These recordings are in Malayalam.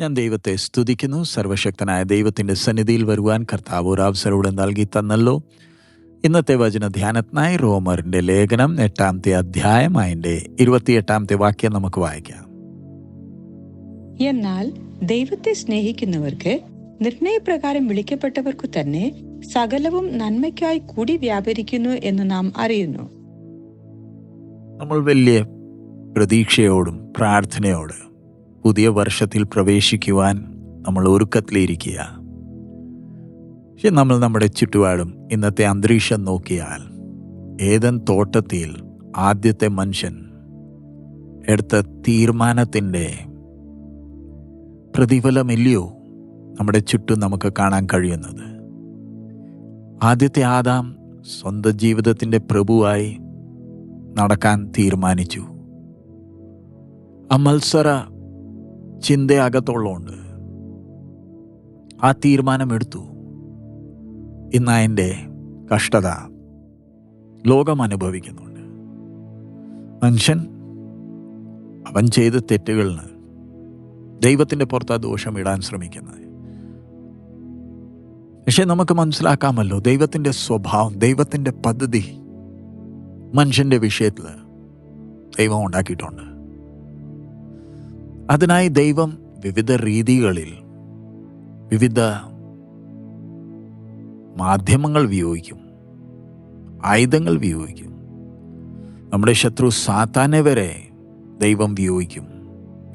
ഞാൻ ദൈവത്തെ സ്തുതിക്കുന്നു. സർവശക്തനായ ദൈവത്തിന്റെ സന്നിധിയിൽ വരുവാൻ കർത്താവ് ഒരു അവസരവും നൽകി തന്നല്ലോ. ഇന്നത്തെ വചന ധ്യാനത്തിനായി റോമറിന്റെ ലേഖനം എട്ടാമത്തെ അധ്യായം അതിന്റെ ഇരുപത്തിയെട്ടാമത്തെ വാക്യം നമുക്ക് വായിക്കാം. എന്നാൽ ദൈവത്തെ സ്നേഹിക്കുന്നവർക്ക് നിർണയപ്രകാരം വിളിക്കപ്പെട്ടവർക്കു തന്നെ സകലവും നന്മയ്ക്കായി കൂടി വ്യാപരിക്കുന്നു എന്ന് നാം അറിയുന്നു. നമ്മൾ വലിയ പ്രതീക്ഷയോടും പ്രാർത്ഥനയോട് പുതിയ വർഷത്തിൽ പ്രവേശിക്കുവാൻ നമ്മൾ ഒരുക്കത്തിലിരിക്കുക. പക്ഷെ നമ്മൾ നമ്മുടെ ചുറ്റുപാടും ഇന്നത്തെ അന്തരീക്ഷം നോക്കിയാൽ ഏതൻ തോട്ടത്തിൽ ആദ്യത്തെ മനുഷ്യൻ എടുത്ത തീരുമാനത്തിന്റെ പ്രതിഫലമില്ലയോ നമ്മുടെ ചുറ്റും നമുക്ക് കാണാൻ കഴിയുന്നത്? ആദ്യത്തെ ആദാം സ്വന്തം ജീവിതത്തിന്റെ പ്രഭുവായി നടക്കാൻ തീരുമാനിച്ചു. ആ മത്സര ചിന്ത അകത്തുള്ളതുകൊണ്ട് ആ തീരുമാനം എടുത്തു ഇന്ന് അതിന്റെ കഷ്ടത ലോകം അനുഭവിക്കുന്നുണ്ട്. മനുഷ്യൻ അവൻ ചെയ്ത തെറ്റുകളിന് ദൈവത്തിന്റെ പുറത്ത് ആ ദോഷം ഇടാൻ ശ്രമിക്കുന്നത്. പക്ഷേ നമുക്ക് മനസ്സിലാക്കാമല്ലോ ദൈവത്തിന്റെ സ്വഭാവം ദൈവത്തിന്റെ പദ്ധതി മനുഷ്യന്റെ വിഷയത്തിൽ ദൈവം ഉണ്ടാക്കിയിട്ടുണ്ട്. അതിനായി ദൈവം വിവിധ രീതികളിൽ വിവിധ മാധ്യമങ്ങൾ വിയോഗിക്കും. ആയുധങ്ങൾ വിയോഗിക്കും. നമ്മുടെ ശത്രു സാത്താനെ വരെ ദൈവം വിയോഗിക്കും.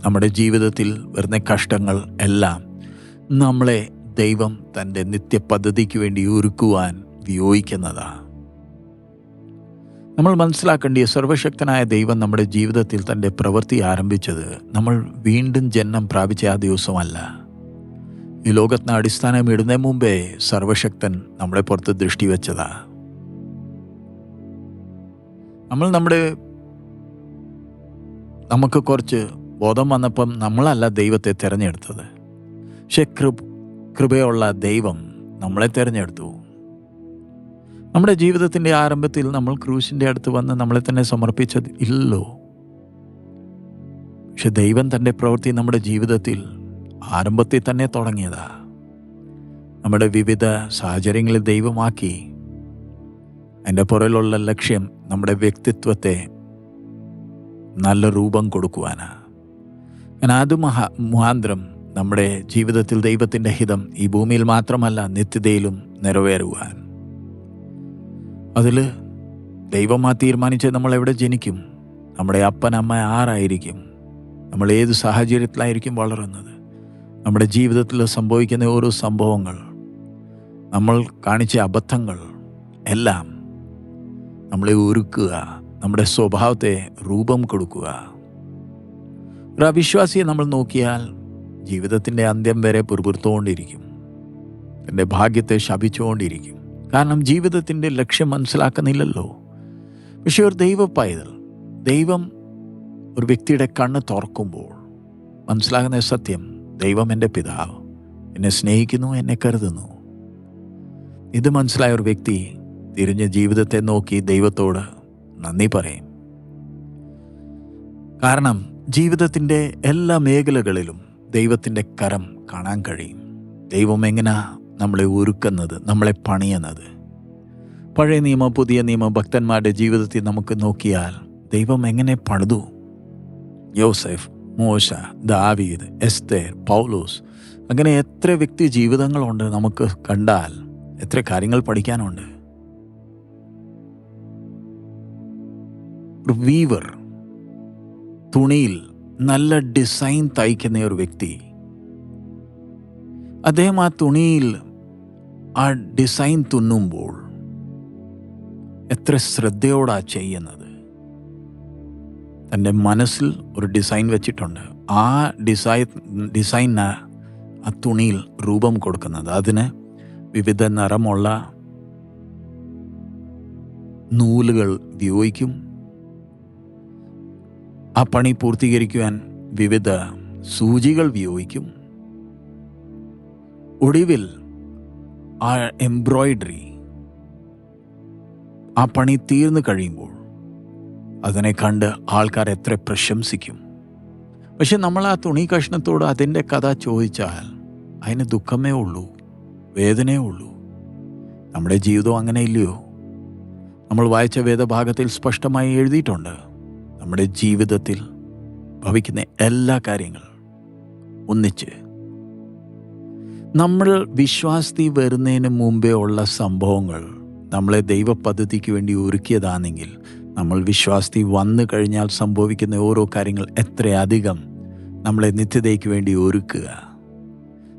നമ്മുടെ ജീവിതത്തിൽ വരുന്ന കഷ്ടങ്ങൾ എല്ലാം നമ്മളെ ദൈവം തന്റെ നിത്യപദ്ധതിക്ക് വേണ്ടി ഒരുക്കുവാൻ വിയോഗിക്കുന്നതാണ് നമ്മൾ മനസ്സിലാക്കേണ്ടിയ സർവശക്തനായ ദൈവം നമ്മുടെ ജീവിതത്തിൽ തന്റെ പ്രവൃത്തി ആരംഭിച്ചത് നമ്മൾ വീണ്ടും ജന്മം പ്രാപിച്ച ആ ദിവസമല്ല. ഈ ലോകത്തിന് അടിസ്ഥാനം ഇടുന്നതിന് മുമ്പേ സർവശക്തൻ നമ്മളെ പുറത്ത് ദൃഷ്ടി വെച്ചതാ. നമ്മൾ നമ്മുടെ നമുക്ക് കുറച്ച് ബോധം വന്നപ്പം നമ്മളല്ല ദൈവത്തെ തിരഞ്ഞെടുത്തത്. പക്ഷെ കൃപയുള്ള ദൈവം നമ്മളെ തിരഞ്ഞെടുത്തു. നമ്മുടെ ജീവിതത്തിന്റെ ആരംഭത്തിൽ നമ്മൾ ക്രൂശിന്റെ അടുത്ത് വന്ന് നമ്മളെ തന്നെ സമർപ്പിച്ചത് ഇല്ലല്ലോ പക്ഷെ ദൈവം തന്റെ പ്രവൃത്തി നമ്മുടെ ജീവിതത്തിൽ ആരംഭത്തിൽ തന്നെ തുടങ്ങിയതാ. നമ്മുടെ വിവിധ സാഹചര്യങ്ങളിൽ ദൈവമാക്കി. അതിന്റെ പുറയിലുള്ള ലക്ഷ്യം നമ്മുടെ വ്യക്തിത്വത്തെ നല്ല രൂപം കൊടുക്കുവാനാണ് ഞാൻ അത് മഹാ മുഹാന്തരം നമ്മുടെ ജീവിതത്തിൽ ദൈവത്തിന്റെ ഹിതം ഈ ഭൂമിയിൽ മാത്രമല്ല നിത്യതയിലും നിറവേറുവാൻ. അതിൽ ദൈവമാ തീരുമാനിച്ച് നമ്മൾ എവിടെ ജനിക്കും? നമ്മുടെ അപ്പൻ അമ്മ ആരായിരിക്കും? നമ്മൾ ഏത് സാഹചര്യത്തിലായിരിക്കും വളരുന്നത്? നമ്മുടെ ജീവിതത്തിൽ സംഭവിക്കുന്ന ഓരോ സംഭവങ്ങൾ നമ്മൾ കാണിച്ച അബദ്ധങ്ങൾ എല്ലാം നമ്മളെ ഒരുക്കുക നമ്മുടെ സ്വഭാവത്തെ രൂപം കൊടുക്കുക. ഒരു അവിശ്വാസിയെ നമ്മൾ നോക്കിയാൽ ജീവിതത്തിന്റെ അന്ത്യം വരെ പുറപുറത്തുകൊണ്ടിരിക്കും എന്റെ ഭാഗ്യത്തെ ശപിച്ചുകൊണ്ടിരിക്കും. കാരണം ജീവിതത്തിന്റെ ലക്ഷ്യം മനസ്സിലാക്കുന്നില്ലല്ലോ. പക്ഷേ ഒരു ദൈവ പൈതൽ ദൈവം ഒരു വ്യക്തിയുടെ കണ്ണ് തുറക്കുമ്പോൾ മനസ്സിലാകുന്ന സത്യം ദൈവം എന്റെ പിതാവ് എന്നെ സ്നേഹിക്കുന്നു എന്നെ കരുതുന്നു. ഇത് മനസ്സിലായ ഒരു വ്യക്തി തിരിഞ്ഞ ജീവിതത്തെ നോക്കി ദൈവത്തോട് നന്ദി പറയും. കാരണം ജീവിതത്തിന്റെ എല്ലാ മേഖലകളിലും ദൈവത്തിന്റെ കരം കാണാൻ കഴിയും. ദൈവം എങ്ങനെ നമ്മളെ ഒരുക്കുന്നത് നമ്മളെ പണിയുന്നത് പഴയ നിയമം പുതിയ നിയമം ഭക്തന്മാരുടെ ജീവിതത്തിൽ നമുക്ക് നോക്കിയാൽ ദൈവം എങ്ങനെ പണിതു? യോസെഫ് മോശ ദാവീദ് എസ്തേർ പൗലോസ് അങ്ങനെ എത്ര വ്യക്തി ജീവിതങ്ങളുണ്ട് നമുക്ക് കണ്ടാൽ എത്ര കാര്യങ്ങൾ പഠിക്കാനുണ്ട്. വീവർ തുണിയിൽ നല്ല ഡിസൈൻ തയ്ക്കുന്ന ഒരു വ്യക്തി. അദ്ദേഹം ആ തുണിയിൽ ആ ഡിസൈൻ തുന്നുമ്പോൾ എത്ര ശ്രദ്ധയോടാ ചെയ്യുന്നത്? തന്റെ മനസ്സിൽ ഒരു ഡിസൈൻ വെച്ചിട്ടുണ്ട്. ആ ഡിസൈൻ ഡിസൈന ആ തുണിയിൽ രൂപം കൊടുക്കുന്നത്. അതിന് വിവിധ നിറമുള്ള നൂലുകൾ ഉപയോഗിക്കും. ആ പണി പൂർത്തീകരിക്കുവാൻ വിവിധ സൂചികൾ ഉപയോഗിക്കും. ഒടുവിൽ ആ എംബ്രോയിഡറി ആ പണി തീർന്നു കഴിയുമ്പോൾ അതിനെ കണ്ട് ആൾക്കാർ എത്ര പ്രശംസിക്കും. പക്ഷെ നമ്മൾ ആ തുണി കഷ്ണത്തോട് അതിന്റെ കഥ ചോദിച്ചാൽ അതിന് ദുഃഖമേ ഉള്ളൂ വേദനയേ ഉള്ളൂ. നമ്മുടെ ജീവിതം അങ്ങനെ ഇല്ലയോ? നമ്മൾ വായിച്ച വേദഭാഗത്തിൽ സ്പഷ്ടമായി എഴുതിയിട്ടുണ്ട് നമ്മുടെ ജീവിതത്തിൽ ഭവിക്കുന്ന എല്ലാ കാര്യങ്ങളും ഒന്നിച്ച് നമ്മൾ വിശ്വാസത്തിൽ വരുന്നതിന് മുമ്പേ ഉള്ള സംഭവങ്ങൾ നമ്മളെ ദൈവ പദ്ധതിക്ക് വേണ്ടി ഒരുക്കിയതാണെങ്കിൽ നമ്മൾ വിശ്വാസത്തിൽ വന്നു കഴിഞ്ഞാൽ സംഭവിക്കുന്ന ഓരോ കാര്യങ്ങൾ എത്രയധികം നമ്മളെ നിത്യതയ്ക്ക് വേണ്ടി ഒരുക്കുക.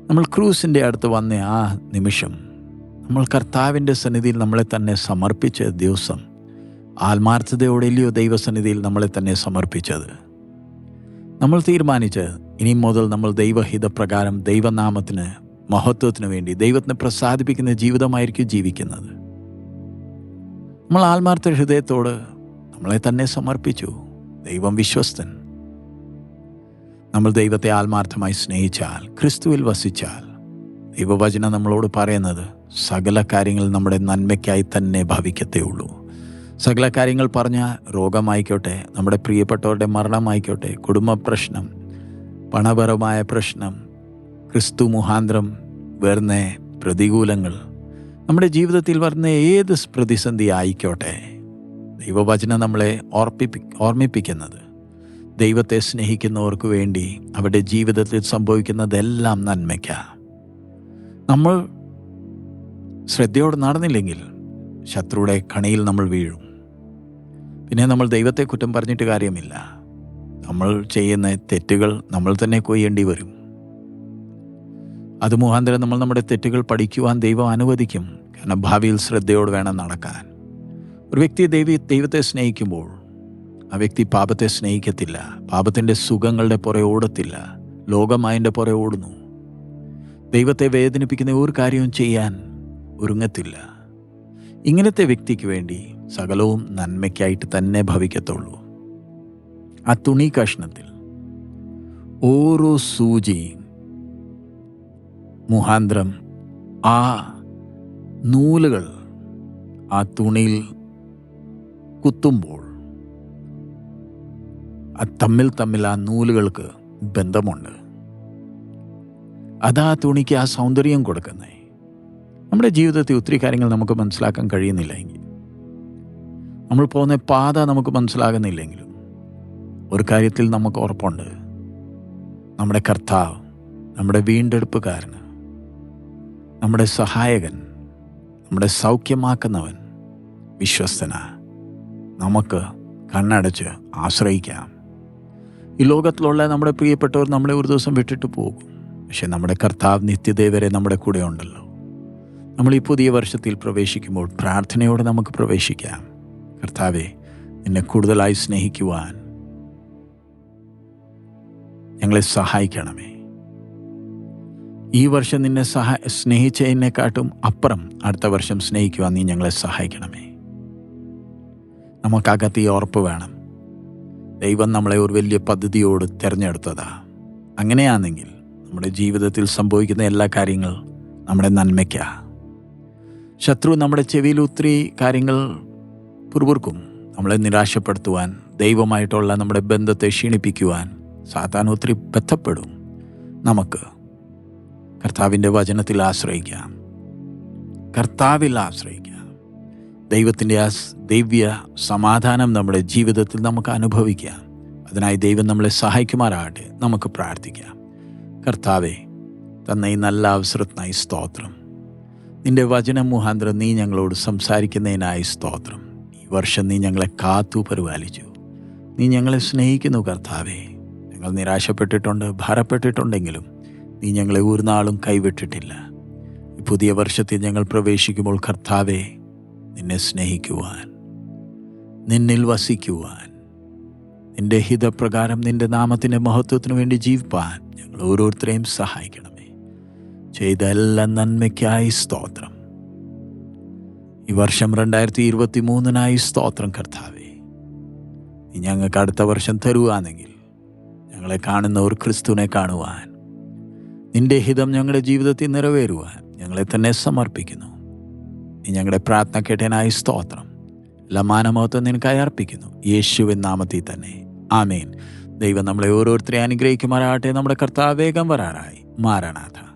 നമ്മൾ ക്രൂസിന്റെ അടുത്ത് വന്ന ആ നിമിഷം നമ്മൾ കർത്താവിന്റെ സന്നിധിയിൽ നമ്മളെ തന്നെ സമർപ്പിച്ച ദിവസം ആത്മാർത്ഥതയോടെയല്ലയോ ദൈവസന്നിധിയിൽ നമ്മളെ തന്നെ സമർപ്പിച്ചത്. നമ്മൾ തീരുമാനിച്ച് ഇനി മുതൽ നമ്മൾ ദൈവഹിതപ്രകാരം ദൈവനാമത്തിന് മഹത്വത്തിന് വേണ്ടി ദൈവത്തിനെ പ്രസാദിപ്പിക്കുന്ന ജീവിതമായിരിക്കും ജീവിക്കുന്നത്. നമ്മൾ ആത്മാർത്ഥ ഹൃദയത്തോട് നമ്മളെ തന്നെ സമർപ്പിച്ചു. ദൈവം വിശ്വസ്തൻ. നമ്മൾ ദൈവത്തെ ആത്മാർത്ഥമായി സ്നേഹിച്ചാൽ ക്രിസ്തുവിൽ വസിച്ചാൽ ദൈവവചനം നമ്മളോട് പറയുന്നത് സകല കാര്യങ്ങൾ നമ്മുടെ നന്മയ്ക്കായി തന്നെ ഭവിക്കത്തേ ഉള്ളൂ സകല കാര്യങ്ങൾ പറഞ്ഞ രോഗമായിക്കോട്ടെ നമ്മുടെ പ്രിയപ്പെട്ടവരുടെ മരണമായിക്കോട്ടെ കുടുംബ പ്രശ്നം പണപരമായ പ്രശ്നം ക്രിസ്തു മുഹാന്തരം വരുന്ന പ്രതികൂലങ്ങൾ നമ്മുടെ ജീവിതത്തിൽ വരുന്ന ഏത് പ്രതിസന്ധി ആയിക്കോട്ടെ. ദൈവവചനം നമ്മളെ ഓർപ്പിപ്പി ഓർമ്മിപ്പിക്കുന്നത്. ദൈവത്തെ സ്നേഹിക്കുന്നവർക്ക് വേണ്ടി അവരുടെ ജീവിതത്തിൽ സംഭവിക്കുന്നതെല്ലാം നന്മയ്ക്കാണ് നമ്മൾ ശ്രദ്ധയോടെ നടന്നില്ലെങ്കിൽ ശത്രുയുടെ കണിയിൽ നമ്മൾ വീഴും. പിന്നെ നമ്മൾ ദൈവത്തെ കുറ്റം പറഞ്ഞിട്ട് കാര്യമില്ല. നമ്മൾ ചെയ്യുന്ന തെറ്റുകൾ നമ്മൾ തന്നെ കൊയ്യേണ്ടി വരും. അത് മുഖാന്തരം നമ്മൾ നമ്മുടെ തെറ്റുകൾ പഠിക്കുവാൻ ദൈവം അനുവദിക്കും. കാരണം ഭാവിയിൽ ശ്രദ്ധയോട് വേണം നടക്കാൻ. ഒരു വ്യക്തി ദൈവി ദൈവത്തെ സ്നേഹിക്കുമ്പോൾ ആ വ്യക്തി പാപത്തെ സ്നേഹിക്കത്തില്ല. പാപത്തിന്റെ സുഖങ്ങളുടെ പുറകെ ഓടത്തില്ല. ലോകം അതിന്റെ പുറകെ ഓടുന്നു. ദൈവത്തെ വേദനിപ്പിക്കുന്ന ഒരു കാര്യവും ചെയ്യാൻ ഒരുങ്ങത്തില്ല. ഇങ്ങനത്തെ വ്യക്തിക്ക് വേണ്ടി സകലവും നന്മയ്ക്കായിട്ട് തന്നെ ഭവിക്കത്തുള്ളൂ. ആ തുണി കഷ്ണത്തിൽ ഓരോ സൂചിയും മുഹാന്തരം ആ നൂലുകൾ ആ തുണിയിൽ കുത്തുമ്പോൾ തമ്മിൽ തമ്മിൽ ആ നൂലുകൾക്ക് ബന്ധമുണ്ട്. അതാ തുണിക്ക് ആ സൗന്ദര്യം കൊടുക്കുന്നേ. നമ്മുടെ ജീവിതത്തിൽ ഒത്തിരി കാര്യങ്ങൾ നമുക്ക് മനസ്സിലാക്കാൻ കഴിയുന്നില്ല എങ്കിൽ. നമ്മൾ പോകുന്ന പാത നമുക്ക് മനസ്സിലാകുന്നില്ലെങ്കിലും ഒരു കാര്യത്തിൽ നമുക്ക് ഉറപ്പുണ്ട്. നമ്മുടെ കർത്താവ് നമ്മുടെ വീണ്ടെടുപ്പുകാരന് നമ്മുടെ സഹായകൻ നമ്മുടെ സൗഖ്യമാക്കുന്നവൻ വിശ്വസ്തന. നമുക്ക് കണ്ണടച്ച് ആശ്രയിക്കാം. ഈ ലോകത്തിലുള്ള നമ്മുടെ പ്രിയപ്പെട്ടവർ നമ്മളെ ഒരു ദിവസം വിട്ടിട്ട് പോകും. പക്ഷെ നമ്മുടെ കർത്താവ് നിത്യദേവരെ നമ്മുടെ കൂടെ ഉണ്ടല്ലോ. നമ്മൾ ഈ പുതിയ വർഷത്തിൽ പ്രവേശിക്കുമ്പോൾ പ്രാർത്ഥനയോടെ നമുക്ക് പ്രവേശിക്കാം. കർത്താവെ നിന്നെ കൂടുതലായി സ്നേഹിക്കുവാൻ ഞങ്ങളെ സഹായിക്കണമേ. ഈ വർഷം നിന്നെ സഹ സ്നേഹിച്ചതിനെക്കാട്ടും അപ്പുറം അടുത്ത വർഷം സ്നേഹിക്കുവാൻ നീ ഞങ്ങളെ സഹായിക്കണമേ. നമുക്കകത്ത് ഈ ഉറപ്പ് വേണം. ദൈവം നമ്മളെ ഒരു വലിയ പദ്ധതിയോട് തിരഞ്ഞെടുത്തതാ. അങ്ങനെയാണെങ്കിൽ നമ്മുടെ ജീവിതത്തിൽ സംഭവിക്കുന്ന എല്ലാ കാര്യങ്ങൾ നമ്മുടെ നന്മയ്ക്കാ. ശത്രു നമ്മുടെ ചെവിയിൽ ഒത്തിരി കാര്യങ്ങൾ പുറപുറുക്കും. നമ്മളെ നിരാശപ്പെടുത്തുവാൻ ദൈവമായിട്ടുള്ള നമ്മുടെ ബന്ധത്തെ ക്ഷീണിപ്പിക്കുവാൻ സാത്താൻ ഒത്തിരി ബന്ധപ്പെടും. നമുക്ക് കർത്താവിന്റെ വചനത്തിൽ ആശ്രയിക്കാം കർത്താവിൽ ആശ്രയിക്കാം ദൈവത്തിന്റെ ആ ദിവ്യ സമാധാനം നമ്മുടെ ജീവിതത്തിൽ നമുക്ക് അനുഭവിക്കാം അതിനായി ദൈവം നമ്മളെ സഹായിക്കുമാറാകട്ടെ. നമുക്ക് പ്രാർത്ഥിക്കാം. കർത്താവെ തന്ന ഈ നല്ല അവസരത്തിനായി സ്തോത്രം. നിന്റെ വചനം മുഖാന്തരം നീ ഞങ്ങളോട് സംസാരിക്കുന്നതിനായി സ്തോത്രം. ഈ വർഷം നീ ഞങ്ങളെ കാത്തു പരിപാലിച്ചു. നീ ഞങ്ങളെ സ്നേഹിക്കുന്നു കർത്താവെ. ഞങ്ങൾ നിരാശപ്പെട്ടിട്ടുണ്ട് ഭാരപ്പെട്ടിട്ടുണ്ടെങ്കിലും നീ ഞങ്ങളെ ഒരു നാളും കൈവിട്ടിട്ടില്ല. പുതിയ വർഷത്തിൽ ഞങ്ങൾ പ്രവേശിക്കുമ്പോൾ കർത്താവെ നിന്നെ സ്നേഹിക്കുവാൻ നിന്നിൽ വസിക്കുവാൻ നിന്റെ ഹിതപ്രകാരം നിന്റെ നാമത്തിന്റെ മഹത്വത്തിനു വേണ്ടി ജീവിപ്പാൻ ഞങ്ങൾ ഓരോരുത്തരെയും സഹായിക്കണമേ. ചെയ്ത എല്ലാ നന്മയ്ക്കായി സ്തോത്രം. ഈ വർഷം രണ്ടായിരത്തി ഇരുപത്തി മൂന്നിനായി സ്തോത്രം കർത്താവേ. ഞങ്ങൾക്ക് അടുത്ത വർഷം തരുവാണെങ്കിൽ ഞങ്ങളെ കാണുന്നവർ ക്രിസ്തുവിനെ കാണുവാൻ നിന്റെ ഹിതം ഞങ്ങളുടെ ജീവിതത്തിൽ നിറവേറുവാൻ ഞങ്ങളെ തന്നെ സമർപ്പിക്കുന്നു. നീ ഞങ്ങളുടെ പ്രാർത്ഥന കേട്ടനായി സ്തോത്രം. എല്ലാ നിനക്കായി അർപ്പിക്കുന്നു. യേശുവിൻ നാമത്തിൽ തന്നെ. ആമേൻ. ദൈവം നമ്മളെ ഓരോരുത്തരെ അനുഗ്രഹിക്കുമാറാകട്ടെ. നമ്മുടെ കർത്താവേഗം വരാറായി. മാറാനാഥ.